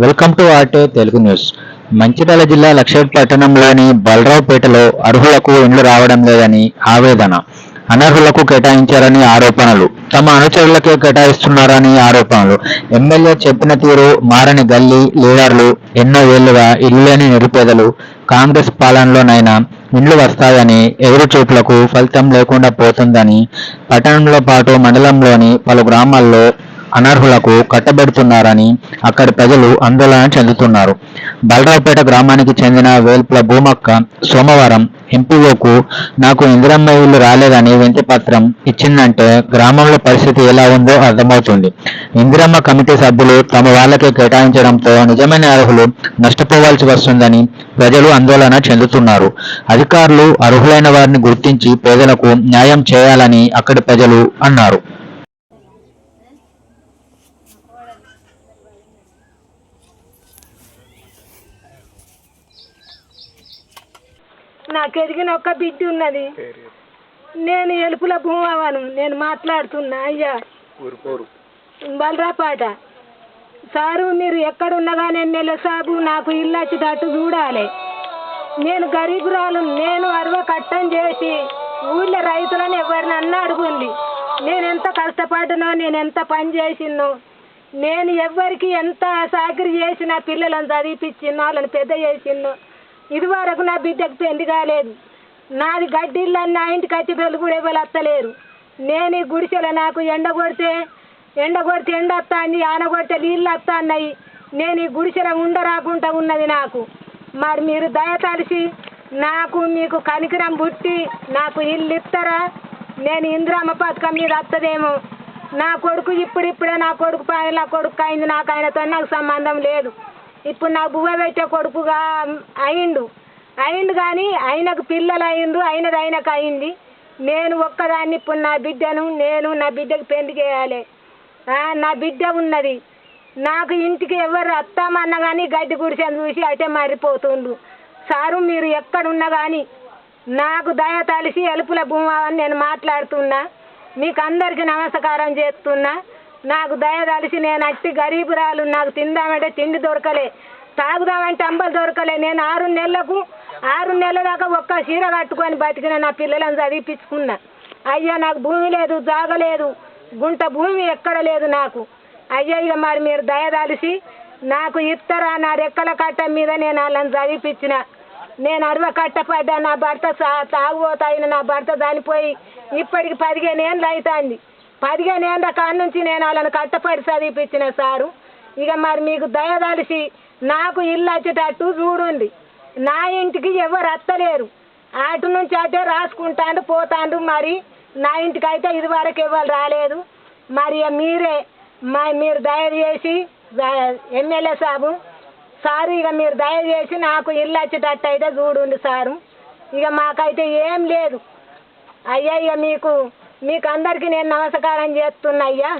Welcome to ఆర్టే Telugu news. Mancherial జిల్లా లక్షేట్ పట్టణంలోని బలరావుపేటలో అర్హులకు ఇండ్లు రావడం లేదని ఆవేదన. అనర్హులకు కేటాయించారని ఆరోపణలు. తమ అనుచరులకే కేటాయిస్తున్నారని ఆరోపణలు. ఎమ్మెల్యే చెప్పిన తీరు మారని గల్లీ లీడర్లు ఎన్నో ఏళ్ళుగా ఇల్లు లేని నిరుపేదలు. కాంగ్రెస్ పాలనలోనైనా ఇండ్లు వస్తాయని ఎదురు చూపులకు ఫలితం లేకుండా పోతుందని పట్టణంలో పాటు మండలంలోని పలు గ్రామాల్లో అనర్హులకు కట్టబెడుతున్నారని అక్కడి ప్రజలు ఆందోళన చెందుతున్నారు. బలరావుపేట గ్రామానికి చెందిన వేల్పుల భూమక్క సోమవారం ఎంపీఓకు నాకు ఇందిరమ్మ ఇల్లు రాలేదని వింతి పత్రం ఇచ్చిందంటే గ్రామంలో పరిస్థితి ఎలా ఉందో అర్థమవుతుంది. ఇందిరమ్మ కమిటీ సభ్యులు తమ వాళ్ళకే కేటాయించడంతో నిజమైన అర్హులు నష్టపోవాల్సి వస్తుందని ప్రజలు ఆందోళన చెందుతున్నారు. అధికారులు అర్హులైన వారిని గుర్తించి పేదలకు న్యాయం చేయాలని అక్కడి ప్రజలు అన్నారు. నాకు ఎదిగిన ఒక్క బిడ్డ ఉన్నది. నేను ఎలుపుల భూమవను నేను మాట్లాడుతున్నా అయ్యా. బలరాపాట సారు మీరు ఎక్కడున్నా కానీ ఎమ్మెల్యే సాబు నాకు ఇల్లు వచ్చేటట్టు చూడాలి. నేను గరీబురాలు నేను అరవ కట్టం చేసి ఊళ్ళో రైతులను ఎవరిని అన్న అడుగుంది. నేను ఎంత కష్టపడ్డానో నేను ఎంత పని చేసినో నేను ఎవ్వరికి ఎంత సాకిరి చేసి నా పిల్లలను చదివిపించినో వాళ్ళని పెద్ద చేసినో ఇదివరకు నా బిడ్డకు పెళ్ళి కాలేదు. నాది గడ్డిళ్ళని నా ఇంటికి వచ్చేటోళ్ళు కూడా ఎవరు వస్తలేరు నేను ఈ గుడిసెల నాకు ఎండ కొడితే ఎండ కొడితే ఎండ వస్తాంది ఆన కొడితే నీళ్ళు వస్తాయి నేను ఈ గుడిసెల ఉండరాకుండా ఉన్నది నాకు. మరి మీరు దయతలిసి నాకు మీకు కనికరం పుట్టి నాకు ఇల్లు ఇస్తారా నేను ఇందిరామ పథకం మీద వస్తుందేమో నా కొడుకు ఇప్పుడిప్పుడే నా కొడుకు పైన కొడుకు అయింది నాకు ఆయనతో నాకు సంబంధం లేదు. ఇప్పుడు నా బువ్వ పెట్టే కొడుకుగా అయిండు. అయిండు కానీ ఆయనకు పిల్లలు అయిండు అయినది ఆయనకు అయింది నేను ఒక్కదాన్ని ఇప్పుడు నా బిడ్డను నేను నా బిడ్డకు పెళ్ళి చేయాలి. నా బిడ్డ ఉన్నది. నాకు ఇంటికి ఎవరు వస్తామన్నా కానీ గడ్డి గుడిసెని చూసి అటే మారిపోతుండు. సారు మీరు ఎక్కడున్నా కానీ నాకు దయ తలిసి ఎలుపుల భూమా అని నేను మాట్లాడుతున్నా. మీకు అందరికీ నమస్కారం చేస్తున్నా. నాకు దయ తలిసి నేను అట్టి గరీబురాలు నాకు తిందామంటే తిండి దొరకలే. తాగుదామంటే అంబలు దొరకలే. నేను ఆరు నెలలకు ఆరు నెలల దాకా ఒక్క చీర కట్టుకొని బతికిన నా పిల్లలను చదివిపించుకున్నా. అయ్యా నాకు భూమి లేదు జాగలేదు గుంట భూమి ఎక్కడ లేదు నాకు. అయ్యా ఇక మరి మీరు దయదలిసి నాకు ఇస్తారా నా రెక్కల కట్ట మీద నేను వాళ్ళని చదివిపించిన. నేను అరవ కట్టపడ్డా నా భర్త సా- తాగుబోతాయిన నా భర్త చనిపోయి ఇప్పటికి పదిహేను ఏళ్ళు అవుతుంది. పదిగా నేను కాడ నుంచి నేను వాళ్ళని కట్టపడి చదివిపించిన సారు. ఇక మరి మీకు దయదలిసి నాకు ఇల్లు వచ్చేటట్టు చూడండి. నా ఇంటికి ఎవరు అత్తలేరు. అటు నుంచి అటే రాసుకుంటాండు పోతాండు. మరి నా ఇంటికి అయితే ఇదివరకు ఎవరు రాలేదు. మరి మీరే మా మీరు దయచేసి ఎమ్మెల్యే సాబు సారు ఇక మీరు దయచేసి నాకు ఇల్లు వచ్చేటట్టు అయితే చూడండి సారు. ఇక మాకైతే ఏం లేదు. అయ్యా ఇక మీకు మీకు అందరికీ నేను నమస్కారం చేస్తున్నాయ్యా.